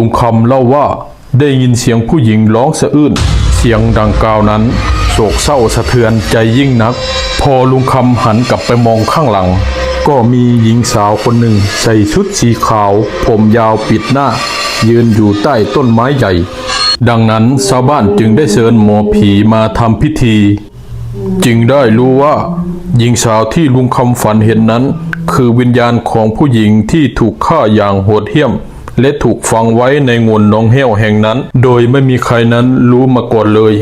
ลุงคำเล่าว่าได้ยินเสียงผู้หญิงร้องสะอื้น เสียงดังกล่าวนั้น โศกเศร้าสะเทือนใจยิ่งนัก พอลุงคำหันกลับไปมองข้างหลัง ก็มีหญิงสาวคนหนึ่งใส่ชุดสีขาว ผมยาวปิดหน้า ยืนอยู่ใต้ต้นไม้ใหญ่ ดังนั้นชาวบ้านจึงได้เชิญหมอผีมาทำพิธี จึงได้รู้ว่า หญิงสาวที่ลุงคำฝันเห็นนั้น คือวิญญาณของผู้หญิงที่ถูกฆ่าอย่างโหดเหี้ยม และถูกฝังไว้ในงวนหนองแห้วแห่งนั้น โดยไม่มีใครนั้นรู้มาก่อนเลย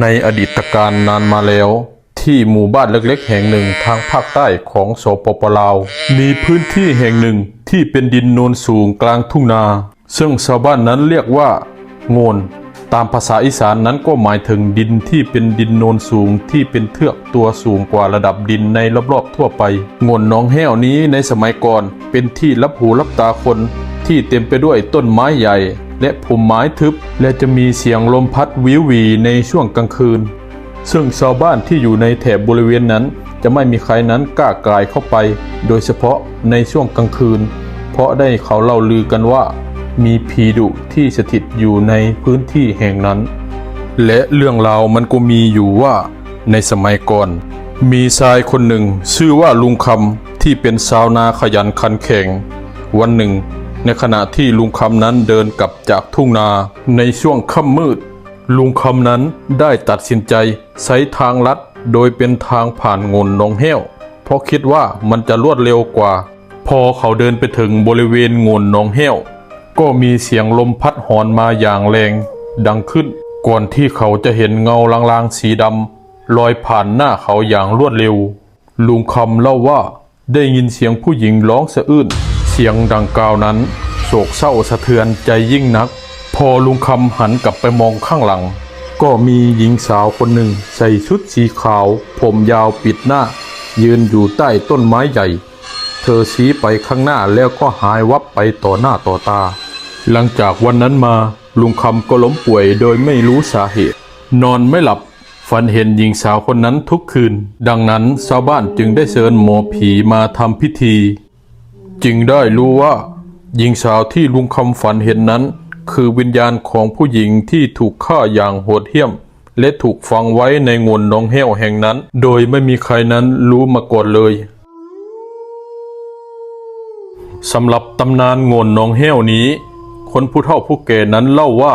ในอดีตการนานมาแล้ว ที่หมู่บ้านเล็กๆ แห่งหนึ่งทางภาคใต้ของสปปลาว มีพื้นที่แห่งหนึ่งที่เป็นดินโนนสูงกลางทุ่งนา ซึ่งชาวบ้านนั้นเรียกว่า โงน ตามภาษาอีสานนั้นก็หมายถึงดินที่เป็นดินโนนสูงที่เป็นเทือกตัวสูงกว่าระดับดินในรอบๆทั่วไปโงนหน้องแห้วนี้ในสมัยก่อนเป็นที่รับหูรับตาคนที่เต็มไปด้วยต้นไม้ใหญ่ และพุ่มไม้ทึบ และจะมีเสียงลมพัดวิววีในช่วงกลางคืน ซึ่งชาวบ้านที่อยู่ในแถบบริเวณนั้น จะไม่มีใครนั้นกล้ากลายเข้าไป โดยเฉพาะในช่วงกลางคืน เพราะได้เขาเล่าลือกันว่า มีผีดุที่สถิตอยู่ในพื้นที่แห่งนั้น และเรื่องราวมันก็มีอยู่ว่าในสมัยก่อน มีชายคนหนึ่ง ชื่อว่าลุงคำที่เป็นชาวนาขยันขันแข็ง วันหนึ่ง ในขณะที่ลุงคำนั้นเดินกลับจากทุ่งนาในช่วงค่ำมืด ลุงคำนั้นได้ตัดสินใจใช้ทางลัดโดยเป็นทางผ่านงนหนองแห้ว เพราะคิดว่ามันจะรวดเร็วกว่า พอเขาเดินไปถึงบริเวณงนหนองแห้ว ก็มีเสียงลมพัดหอนมาอย่างแรงดังขึ้น ก่อนที่เขาจะเห็นเงาลางๆสีดำลอยผ่านหน้าเขาอย่างรวดเร็ว ลุงคำเล่าว่าได้ยินเสียงผู้หญิงร้องสะอื้น เสียงดังกล่าวนั้น โศกเศร้าสะเทือนใจยิ่งนัก พอลุงคำหันกลับไปมองข้างหลัง ก็มีหญิงสาวคนหนึ่งใส่ชุดสีขาว ผมยาวปิดหน้า ยืนอยู่ใต้ต้นไม้ใหญ่ เธอชี้ไปข้างหน้าแล้วก็หายวับไปต่อหน้าต่อตา หลังจากวันนั้นมาลุงคำก็ล้มป่วยโดยไม่รู้สาเหตุ นอนไม่หลับฝันเห็นหญิงสาวคนนั้นทุกคืน ดังนั้นชาวบ้านจึงได้เชิญหมอผีมาทำพิธี จึงได้รู้ว่าหญิงสาวที่ลุงคำฝันเห็นนั้น คือวิญญาณของผู้หญิงที่ถูกฆ่าอย่างโหดเหี้ยม และถูกฝังไว้ในงวนนองแห้วแห่งนั้น โดยไม่มีใครนั้นรู้มาก่อนเลยสำหรับตำนานโงนนองแห้วนี้ คนผู้เฒ่าผู้แก่นั้นเล่าว่า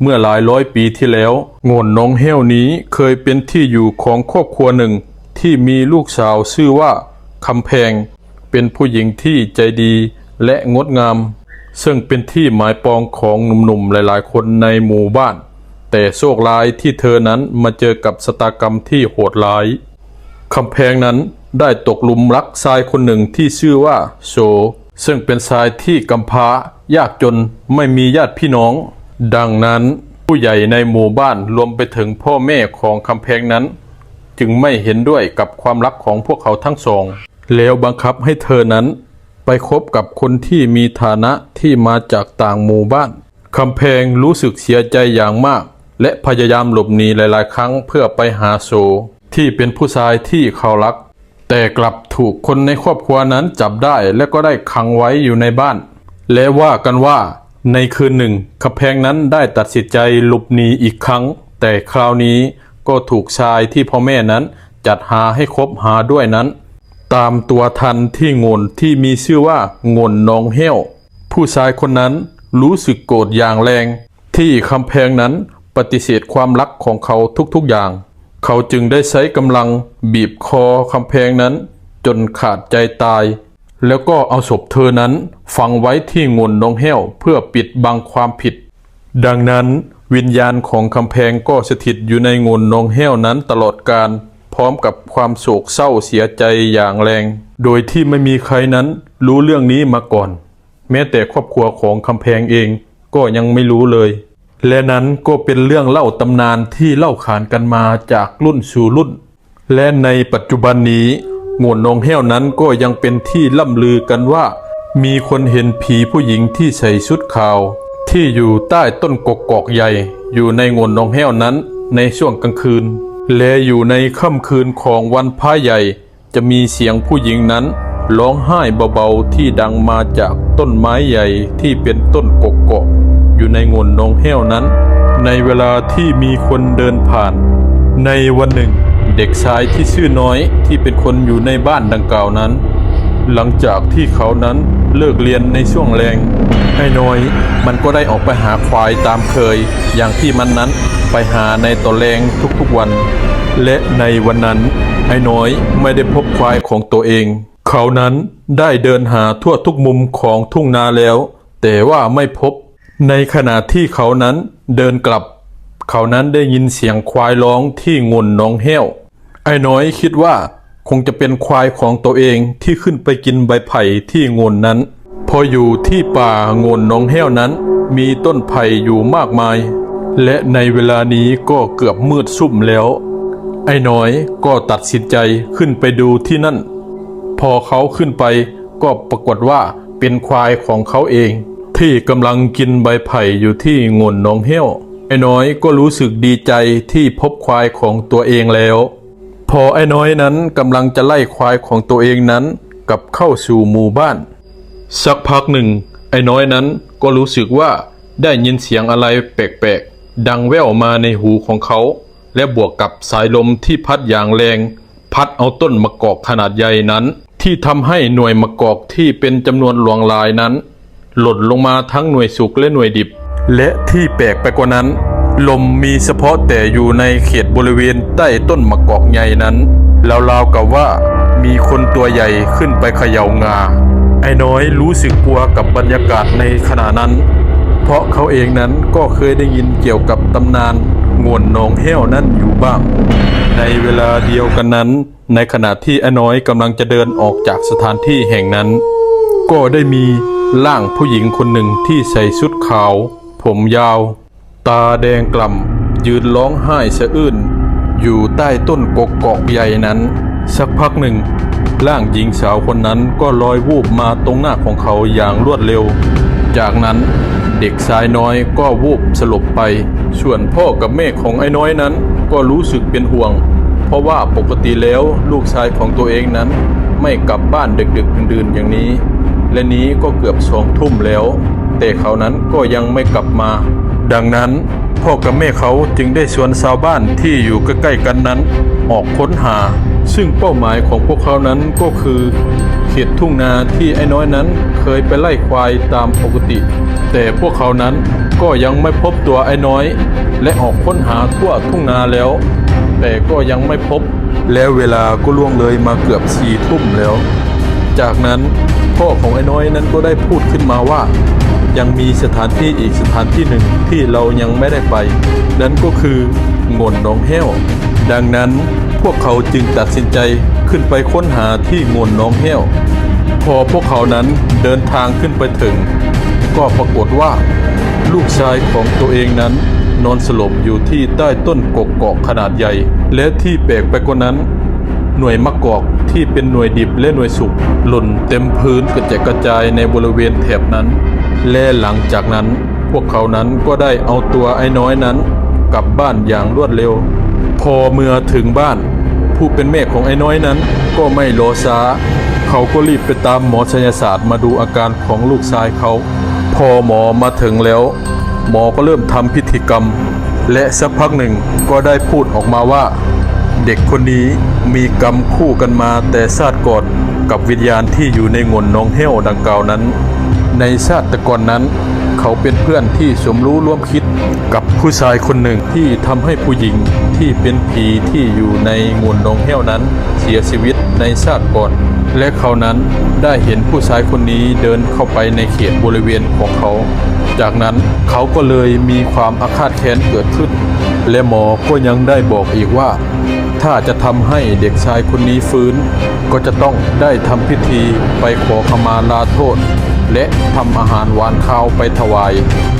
เมื่อหลายร้อยปีที่แล้วโงนหนองแห้วนี้เคยเป็นที่อยู่ของครอบครัวหนึ่ง ที่มีลูกสาวชื่อว่าคำแพง เป็นผู้หญิงที่ใจดีและงดงาม ซึ่งเป็นที่หมายปองของหนุ่มๆหลายๆ คนในหมู่บ้าน แต่โชคร้ายที่เธอนั้นมาเจอกับสตากรรมที่โหดร้ายคำแพงนั้นได้ตกหลุมรักชายคนหนึ่งที่ชื่อว่าโช ซึ่งเป็นชายที่กำพร้ายากจนไม่มีญาติพี่น้อง ดังนั้นผู้ใหญ่ในหมู่บ้านรวมไปถึงพ่อแม่ของคำแพงนั้น จึงไม่เห็นด้วยกับความรักของพวกเขาทั้งสอง แล้วบังคับให้เธอนั้น ไปคบกับคนที่มีฐานะที่มาจากต่างหมู่บ้านคำแพงรู้สึกเสียใจอย่างมาก และพยายามหลบหนีหลาย ๆ ครั้งเพื่อไปหาโซที่เป็นผู้ชายที่เขารัก แต่กลับถูกคนในครอบครัวนั้นจับได้และก็ได้ขังไว้อยู่ในบ้าน และว่ากันว่า ในคืนหนึ่งคำแพงนั้นได้ตัดสินใจหลบหนีอีกครั้ง แต่คราวนี้ก็ถูกชายที่พ่อแม่นั้นจัดหาให้คบหาด้วยนั้น ตามตัวทันที่งนที่มีชื่อว่างนนองเหี้ยวผู้ชายคนนั้นรู้สึกโกรธอย่างแรง ที่คำแพงนั้นปฏิเสธความรักของเขาทุกๆอย่าง เขาจึงได้ใช้กำลังบีบคอคำแพงนั้น จนขาดใจตาย แล้วก็เอาศพเธอนั้นฝังไว้ที่งนนองแห้วเพื่อปิดบังความผิด ดังนั้นวิญญาณของคำแพงก็สถิตอยู่ในงนนองแห้วนั้นตลอดกาลพร้อมกับความโศกเศร้าเสียใจอย่างแรง โดยที่ไม่มีใครนั้นรู้เรื่องนี้มาก่อน แม้แต่ครอบครัวของคำแพงเองก็ยังไม่รู้เลย และนั้นก็เป็นเรื่องเล่าตำนานที่เล่าขานกันมาจากรุ่นสู่รุ่น และในปัจจุบันนี้งวนนองแห้วนั้นก็ยังเป็นที่ล่ำลือกันว่า มีคนเห็นผีผู้หญิงที่ใส่ชุดขาว ที่อยู่ใต้ต้นกกกอกใหญ่ อยู่ในงวนนองแห้วนั้นในช่วงกลางคืน และอยู่ในค่ำคืนของวันพระใหญ่ จะมีเสียงผู้หญิงนั้นร้องไห้เบาๆที่ดังมาจากต้นไม้ใหญ่ที่เป็นต้นกกกอยู่ ในงนนองแห้วนั้น ในเวลาที่มีคนเดินผ่าน ในวันหนึ่ง เด็กชายที่ชื่อน้อยที่เป็นคนอยู่ในบ้านดังกล่าวนั้น หลังจากที่เขานั้นเลิกเรียนในช่วงแรงไอ้น้อย มันก็ได้ออกไปหาควายตามเคย อย่างที่มันนั้นไปหาในตอนแรงทุกๆวัน และในวันนั้น ไอ้น้อยไม่ได้พบควายของตัวเอง เขานั้นได้เดินหาทั่วทุกมุมของทุ่งนาแล้ว แต่ว่าไม่พบ ในขณะที่เขานั้นเดินกลับ เขานั้นได้ยินเสียงควายร้องที่งนหนองแห้ว ไอ้น้อยคิดว่าคงจะเป็นควายของตัวเองที่ขึ้นไปกินใบไผ่ที่งนนั้น พออยู่ที่ป่างนหนองแห้วนั้น มีต้นไผ่อยู่มากมาย และในเวลานี้ก็เกือบมืดซุ่มแล้ว ไอ้น้อยก็ตัดสินใจขึ้นไปดูที่นั่น พอเขาขึ้นไปก็ปรากฏว่าเป็นควายของเขาเอง ที่กำลังกินใบไผ่อยู่ที่งนหนองเหี้ยวไอ้น้อยก็รู้สึกดีใจที่พบควายของตัวเองแล้ว พอไอ้น้อยนั้นกำลังจะไล่ควายของตัวเองนั้นกลับเข้าสู่หมู่บ้าน สักพักหนึ่ง ไอ้น้อยนั้นก็รู้สึกว่าได้ยินเสียงอะไรแปลกๆ ดังแว่วมาในหูของเขา และบวกกับสายลมที่พัดอย่างแรง พัดเอาต้นมะกอกขนาดใหญ่นั้น ที่ทำให้หน่วยมะกอกที่เป็นจำนวนหลวงลายนั้น หล่นลงมาทั้งหน่วยสุกและหน่วยดิบ และที่แปลกไปกว่านั้น ลมมีเฉพาะแต่อยู่ในเขตบริเวณใต้ต้นมะกอกใหญ่นั้นราวๆกับว่ามีคนตัวใหญ่ขึ้นไปเขย่างา ไอ้น้อยรู้สึกกลัวกับบรรยากาศในขณะนั้น เพราะเขาเองนั้นก็เคยได้ยินเกี่ยวกับตำนานงวนหนองแห้วนั้นอยู่บ้าง ในเวลาเดียวกันนั้น ในขณะที่ไอ้น้อยกำลังจะเดินออกจากสถานที่แห่งนั้น ก็ได้มี ร่างผู้หญิงคนหนึ่งที่ใส่ชุดขาว ผมยาว ตาแดงกล่ำยืนร้องไห้สะอื้นอยู่ใต้ต้นกกกอกใหญ่นั้น สักพักหนึ่ง ร่างหญิงสาวคนนั้นก็ลอยวูบมาตรงหน้าของเขาอย่างรวดเร็ว จากนั้นเด็กชายน้อยก็วูบสลบไป ส่วนพ่อกับแม่ของไอ้น้อยนั้นก็รู้สึกเป็นห่วง เพราะว่าปกติแล้วลูกชายของตัวเองนั้น ไม่กลับบ้านดึกๆดื่นๆอย่างนี้ และนี้ก็เกือบสองทุ่มแล้ว แต่เขานั้นก็ยังไม่กลับมา ดังนั้นพ่อกับแม่เขาจึงได้ชวนชาวบ้านที่อยู่ใกล้ๆกันนั้น ออกค้นหา ซึ่งเป้าหมายของพวกเขานั้นก็คือเขตทุ่งนาที่ไอ้น้อยนั้นเคยไปไล่ควายตามปกติ แต่พวกเขานั้นก็ยังไม่พบตัวไอ้น้อย และออกค้นหาทั่วทุ่งนาแล้ว แต่ก็ยังไม่พบ แล้วเวลาก็ล่วงเลยมาเกือบสี่ทุ่มแล้ว จากนั้นพ่อของไอ้น้อยนั้นก็ได้พูดขึ้นมาว่า ยังมีสถานที่อีกสถานที่หนึ่งที่เรายังไม่ได้ไป นั่นก็คืองนหนองแห้ว ดังนั้นพวกเขาจึงตัดสินใจขึ้นไปค้นหาที่งนหนองแห้ว พอพวกเขานั้นเดินทางขึ้นไปถึง ก็ปรากฏว่า ลูกชายของตัวเองนั้นนอนสลบอยู่ที่ใต้ต้นกกเกาะขนาดใหญ่ และที่แปลกไปกว่านั้น หน่วยมะกอก ที่เป็นหน่วยดิบและหน่วยสุกหล่นเต็มพื้นกระจายกระจายในบริเวณแถบนั้น และหลังจากนั้นพวกเขานั้นก็ได้เอาตัวไอ้น้อยนั้นกลับบ้านอย่างรวดเร็ว พอเมื่อถึงบ้าน ผู้เป็นแม่ของไอ้น้อยนั้นก็ไม่รอช้า เขาก็รีบไปตามหมอชัยศาสตร์มาดูอาการของลูกชายเขา พอหมอมาถึงแล้ว หมอก็เริ่มทำพิธีกรรม และสักพักหนึ่งก็ได้พูดออกมาว่า เด็กคนนี้มีกรรมคู่กันมาแต่ชาติก่อนกับวิญญาณที่อยู่ในงนน้องเฮวดังกล่าวนั้น ในชาติก่อนนั้น เขาเป็นเพื่อนที่สมรู้ร่วมคิดกับผู้ชายคนหนึ่งที่ทำให้ผู้หญิงที่เป็นผีที่อยู่ในงนน้องเฮวนั้น เสียชีวิตในชาติก่อน และเขานั้นได้เห็นผู้ชายคนนี้เดินเข้าไปในเขตบริเวณของเขา จากนั้นเขาก็เลยมีความอาฆาตแค้นเกิดขึ้น และหมอก็ยังได้บอกอีกว่า ถ้าจะทำให้เด็กชายคนนี้ฟื้น ก็จะต้องได้ทำพิธีไปขอขมาลาโทษ และทำอาหารหวานข้าวไปถวาย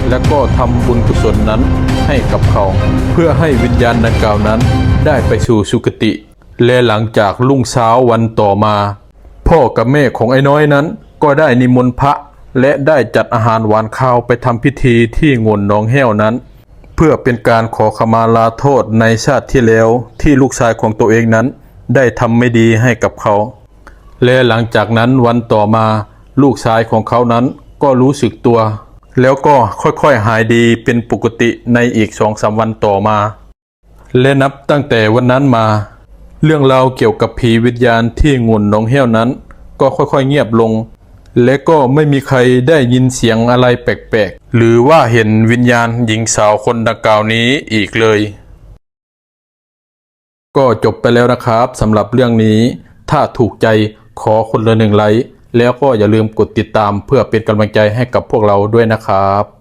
และก็ทำบุญกุศลนั้นให้กับเขา เพื่อให้วิญญาณดังกล่าวนั้น ได้ไปสู่สุคติ และหลังจากรุ่งเช้าวันต่อมา พ่อกับแม่ของไอ้น้อยนั้น ก็ได้นิมนต์พระและได้จัดอาหารหวานข้าวไปทำพิธีที่งนหนองแห้วนั้น เพื่อเป็นการขอขมาลาโทษในชาติที่แล้วที่ลูกชายของตัวเองนั้น ได้ทำไม่ดีให้กับเขา และหลังจากนั้นวันต่อมาลูกชายของเขานั้นก็รู้สึกตัว แล้วก็ค่อยๆหายดีเป็นปกติในอีกสองสามวันต่อมา และนับตั้งแต่วันนั้นมา เรื่องราวเกี่ยวกับผีวิญญาณที่งุ่นหนองเหี้ยวนั้น ก็ค่อยๆเงียบลง และก็ไม่มีใครได้ยินเสียงอะไรแปลกๆ หรือว่าเห็นวิญญาณหญิงสาวคนดังกล่าวนี้อีกเลย ก็จบไปแล้วนะครับสำหรับเรื่องนี้ ถ้าถูกใจขอคนละหนึ่งไลค์แล้วก็อย่าลืมกดติดตามเพื่อเป็นกำลังใจให้กับพวกเราด้วยนะครับ